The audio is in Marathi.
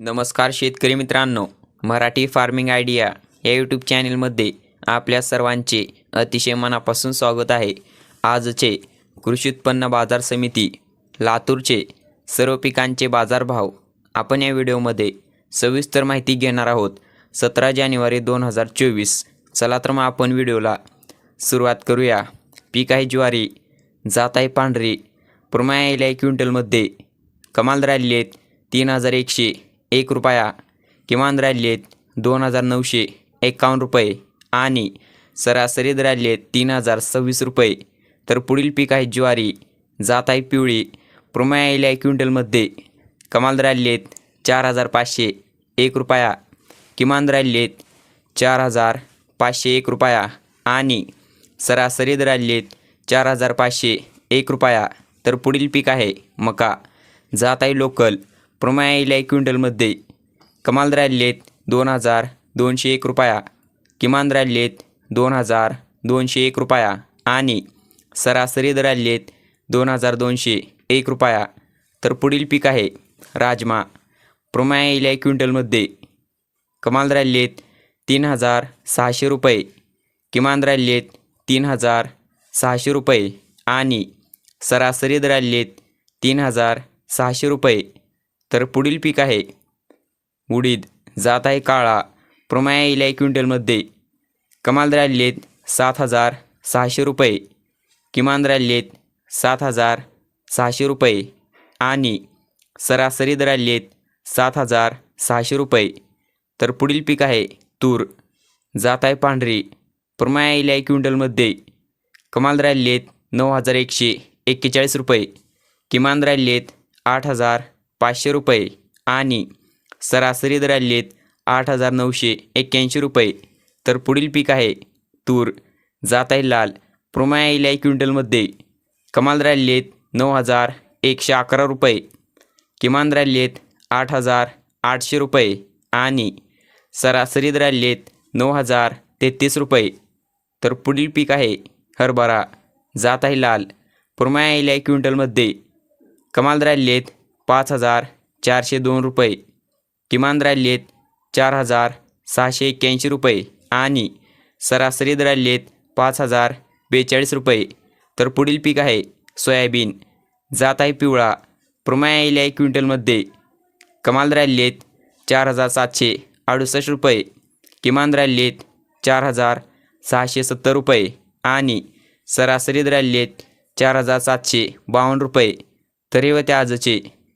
नमस्कार शेतकरी मित्रांनो मराठी फार्मिंग आयडिया या यूट्यूब चॅनलमध्ये आपल्या सर्वांचे अतिशय मनापासून स्वागत आहे. आजचे कृषी उत्पन्न बाजार समिती लातूरचे सर्व पिकांचे बाजारभाव आपण या व्हिडिओमध्ये सविस्तर माहिती घेणार आहोत. सतरा जानेवारी दोन हजार चोवीस चला तर मग आपण व्हिडिओला सुरुवात करूया. पीक आहे ज्वारी जात आहे पांढरी प्रमाण आहे क्विंटलमध्ये. कमाल राहिली आहेत तीन हजार एकशे एक रुपया किमान राहिली दोन हजार नऊशे एकावन्न रुपये आणि सरासरी राहिली तीन हजार सव्वीस रुपये. तर पुढील पीक आहे ज्वारी जात आहे पिवळी. प्रमाण आहे क्विंटलमध्ये कमाल राहिली चार हजार पाचशे एक रुपया किमान राहिली चार हजार पाचशे एक रुपया आणि सरासरी राहिली चार हजार पाचशे एक रुपया. तर पुढील पीक आहे मका जात आहे लोकल. प्रमाण क्विंटलमध्ये कमाल राहिलेत दोन हजार दोनशे एक रुपया. किमान राहिलेत दोन हजार दोनशे एक रुपया. आणि सरासरी राहिली दोन हजार दोनशे एक रुपया. तर पुढील पीक आहे राजमा. प्रमाण इल्या क्विंटलमध्ये कमाल राहिलेत तीन हजार सहाशे रुपये. किमान राहिलेत तीन हजार सहाशे रुपये. आणि सरासरी राहिली तीन हजार सहाशे रुपये. तर पुढील पीक आहे. उडीद जात आहे काळा प्रमाण आहे क्विंटलमध्ये. कमाल राहिली आहेत सात हजार सहाशे रुपये. किमान राहिली आहेत सात हजार सहाशे रुपये. आणि सरासरी राहिली आहेत सात हजार सहाशे रुपये. तर पुढील पीक आहे तूर जात आहे पांढरी प्रमाण आहे क्विंटलमध्ये. कमाल राहिली आहेत नऊ हजार एकशे एक्केचाळीस रुपये. किमान राहिली आहेत आठ हजार पाचशे रुपये आणि सरासरी राहिली आहेत आठ हजार नऊशे एक्क्याऐंशी रुपये. तर पुढील पीक आहे तूर. जात आहे लाल. प्रमाण आहे क्विंटलमध्ये कमाल राहिली आहेत नऊ हजार एकशे अकरा रुपये. किमान राहिली आहेत आठ हजार आठशे रुपये आणि सरासरी राहिली आहेत नऊ हजार तेहतीस रुपये. तर पुढील पीक आहे हरभरा. जात आहे लाल. प्रमाण आहे क्विंटलमध्ये कमाल राहिली आहेत पाच हजार चारशे दोन रुपये. किमान राहिलेत चार हजार सहाशे एक्क्याऐंशी रुपये आणि सरासरी राहिलेत पाच हजार बेचाळीस रुपये. तर पुढील पीक आहे सोयाबीन. जात आहे पिवळा. प्रमाण आहे क्विंटलमध्ये. कमाल राहिलेत चार हजार सातशे अडुसष्ट रुपये. किमान राहिलेत चार हजार सहाशे सत्तर रुपये आणि सरासरी राहिलेत चार हजार सातशे बावन्न रुपये. तर हे होते आजचे